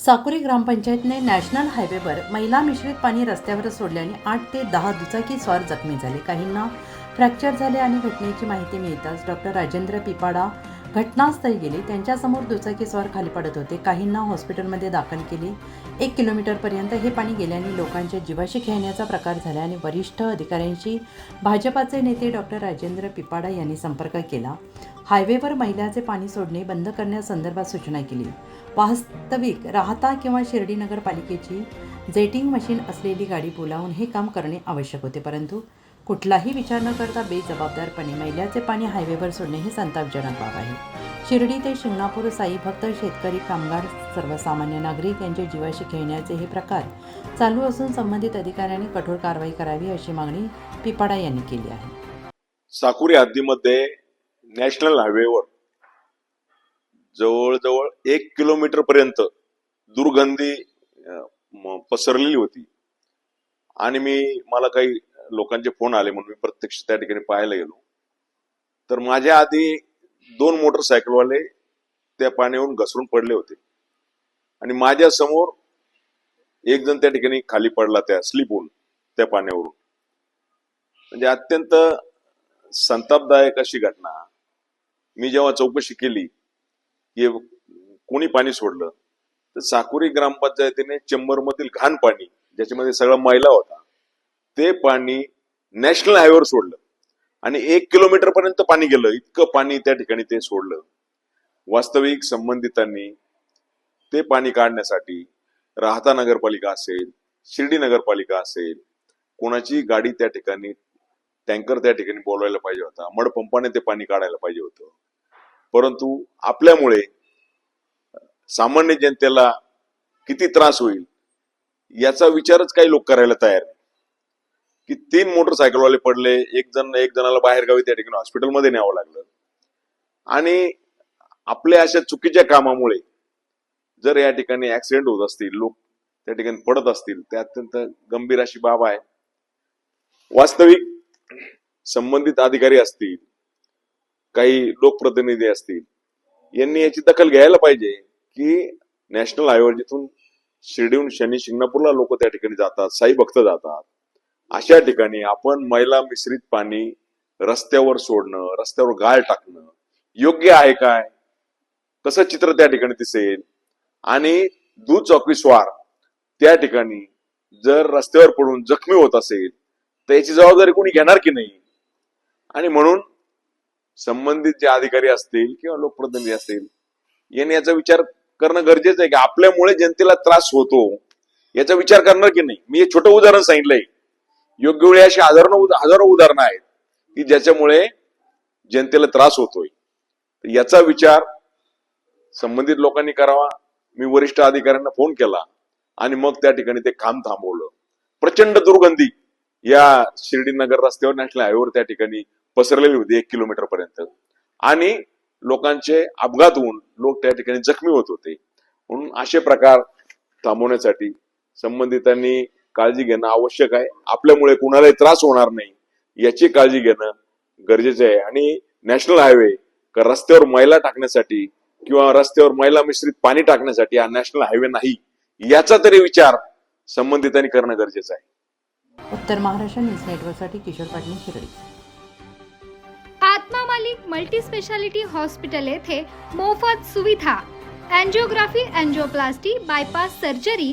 Sakuri ग्रामपंचायतने national हायवेवर महिला मिश्रित पाणी रस्त्यावर सोडल्याने आठ ते दहा दुचाकी स्वार जखमी झाले. काहींना फ्रॅक्चर झाले आणि घटनेची माहिती मिळताच डॉक्टर राजेंद्र पिपाडा घटनास्थळी गेले. त्यांच्यासमोर दुचाकी स्वार खाली पडत होते. काहींना हॉस्पिटलमध्ये दाखल केले. एक किलोमीटरपर्यंत हे पाणी गेल्याने लोकांच्या जीवाशी खेळण्याचा प्रकार झाला आणि वरिष्ठ अधिकाऱ्यांशी भाजपाचे नेते डॉक्टर राजेंद्र पिपाडा यांनी संपर्क केला. हायवेवर महिलाचे पाणी सोडणे बंद करण्यासंदर्भात सूचना केली. वास्तविक राहता किंवा शिर्डी नगरपालिकेची जेटिंग मशीन असलेली गाडी बोलावून हे काम करणे आवश्यक होते परंतु कुठलाही विचार न करता बेजबाबदारपणे मैल्याचे पाणी हायवेवर सोडणे हे संतापजनक बाब आहे. शिर्डी ते शिंगणापूर साई भक्त शेतकरी कामगार सर्वसामान्य नागरिक यांच्या जीवाशी खेळण्याचे हे प्रकार चालू असून संबंधित अधिकाऱ्यांनी कठोर कारवाई करावी अशी मागणी पिपाडा यांनी केली आहे. साकुरी हद्दीमध्ये नॅशनल हायवेवर जवळजवळ एक किलोमीटर पर्यंत दुर्गंधी पसरलेली होती. आणि मी मला काही लोकांचे फोन आले म्हणून मी प्रत्यक्ष त्या ठिकाणी पाहायला गेलो. तर माझ्या आधी दोन मोटरसायकलवाले त्या पाण्यावरून घसरून पडले होते. आणि माझ्यासमोर एक जण त्या ठिकाणी खाली पडला त्या स्लिप होऊन त्या पाण्यावरून. म्हणजे अत्यंत संतापदायक अशी घटना. मी जेव्हा चौकशी केली की कोणी पाणी सोडलं तर साकुरी ग्रामपंचायतीने चेंबर मधील घाण पाणी ज्याच्यामध्ये सगळा मैला होता ते पाणी नॅशनल हायवेवर सोडलं. आणि एक किलोमीटर पर्यंत पाणी गेलं इतकं पाणी त्या ठिकाणी ते सोडलं. वास्तविक संबंधितांनी ते पाणी काढण्यासाठी राहता नगरपालिका असेल शिर्डी नगरपालिका असेल कोणाची गाडी त्या ठिकाणी टँकर त्या ठिकाणी बोलवायला पाहिजे होता मडपंपाने ते पाणी काढायला पाहिजे होतं. परंतु आपल्यामुळे सामान्य जनतेला किती त्रास होईल याचा विचारच काही लोक करायला तयार नाही. की तीन मोटरसायकलवाले पडले एक जण एक जणाला बाहेर गावी त्या ठिकाणी हॉस्पिटलमध्ये न्यावं लागलं. आणि आपल्या अशा चुकीच्या कामामुळे जर या ठिकाणी ऍक्सिडेंट होत असतील लोक त्या ठिकाणी पडत असतील ते अत्यंत गंभीर अशी बाब आहे. वास्तविक संबंधित अधिकारी असतील काही लोकप्रतिनिधी असतील यांनी याची दखल घ्यायला पाहिजे की नॅशनल हायवे जिथून शिर्डीहून शनी शिंगणापूरला लोक त्या ठिकाणी जातात साई भक्त जातात. अशा ठिकाणी आपण मैला मिश्रित पाणी रस्त्यावर सोडणं रस्त्यावर गाळ टाकणं योग्य आहे काय? तसं चित्र त्या ठिकाणी दिसेल? आणि दुचाकीस्वार त्या ठिकाणी जर रस्त्यावर पडून जखमी होत असेल तर याची जबाबदारी कोणी घेणार की नाही? आणि म्हणून संबंधित जे अधिकारी असतील किंवा लोकप्रतिनिधी असतील यांनी याचा विचार करणं गरजेचं आहे की आपल्यामुळे जनतेला त्रास होतो. याचा विचार करणार की नाही? मी हे छोटं उदाहरण सांगितलंय. योग्य वेळी अशी हजारो हजारो उदाहरणं आहेत की ज्याच्यामुळे जनतेला त्रास होतोय. याचा विचार संबंधित लोकांनी करावा. मी वरिष्ठ अधिकाऱ्यांना फोन केला आणि मग त्या ठिकाणी ते काम थांबवलं. प्रचंड दुर्गंधी या शिर्डी नगर रस्त्यावर नॅशनल हायवेवर त्या ठिकाणी पसरलेली होती एक किलोमीटर पर्यंत. आणि लोकांचे अपघात होऊन लोक त्या ठिकाणी जखमी होत होते. म्हणून असे प्रकार थांबवण्यासाठी संबंधितांनी काळजी घेणं आवश्यक आहे. आपल्यामुळे कुणालाही त्रास होणार नाही. याची काळजी घेणं गरजेचं आहे. आणि नॅशनल हायवे रस्त्यावर मैला टाकण्यासाठी किंवा रस्त्यावर मैला मिश्रित पाणी टाकण्यासाठी हा नॅशनल हायवे नाही. याचा तरी विचार संबंधितांनी करणं गरजेचं आहे. उत्तर महाराष्ट्र न्यूज नेटवर्कसाठी Kishor Patil Shirdi. Atma Malik multi speciality hospital येथे मोफत सुविधा अँजिओग्राफी अँजिओप्लास्टी बायपास सर्जरी